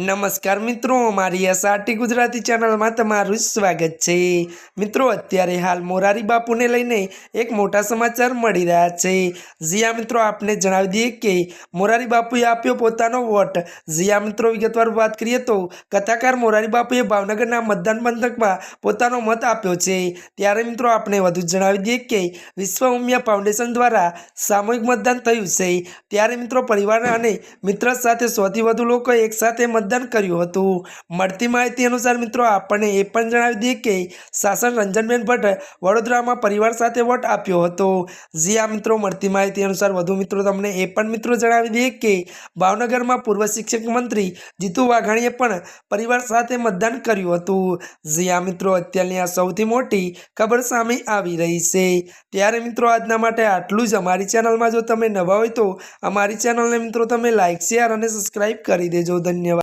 નમસ્કાર મિત્રો, મારી એસઆરટી ગુજરાતી ચેનલમાં તમારું સ્વાગત છે. મિત્રો, અત્યારે હાલ મોરારી બાપુને લઈને એક મોટા સમાચાર મળી રહ્યા છે. જીયા મિત્રો, આપને જણાવી દઈએ કે મોરારી બાપુએ આપ્યો પોતાનો વોટ. જીયા મિત્રો, વિગતવાર વાત કરીએ તો કથાકાર મોરારી બાપુએ ભાવનગરના મતદાન પંથકમાં પોતાનો મત આપ્યો છે. ત્યારે મિત્રો આપણે વધુ જણાવી દઈએ કે વિશ્વ ઉમિયા ફાઉન્ડેશન દ્વારા સામૂહિક મતદાન થયું છે. ત્યારે મિત્રો, પરિવાર અને મિત્ર સાથે સૌથી વધુ લોકો એકસાથે મતદાન કર્યું હતું. મળતી માહિતી અનુસાર મિત્રો, આપણને એ પણ જણાવી દઈએ કે શાસન રંજનબેન ભટ્ટ વડોદરામાં પરિવાર સાથે વોટ આપ્યો હતો. જી આ મિત્રો, મળતી માહિતી અનુસાર વધુ મિત્રો, તમને એ પણ મિત્રો જણાવી દઈએ કે ભાવનગરમાં પૂર્વ શિક્ષક મંત્રી જીતુ વાઘાણીએ પણ પરિવાર સાથે મતદાન કર્યું હતું. જી આ મિત્રો, અત્યારની આ સૌથી મોટી ખબર સામે આવી રહી છે. ત્યારે મિત્રો, આજના માટે આટલું જ. અમારી ચેનલમાં જો તમે નવા હોય તો અમારી ચેનલને મિત્રો, તમે લાઇક શેર અને સબસ્ક્રાઈબ કરી દેજો. ધન્યવાદ.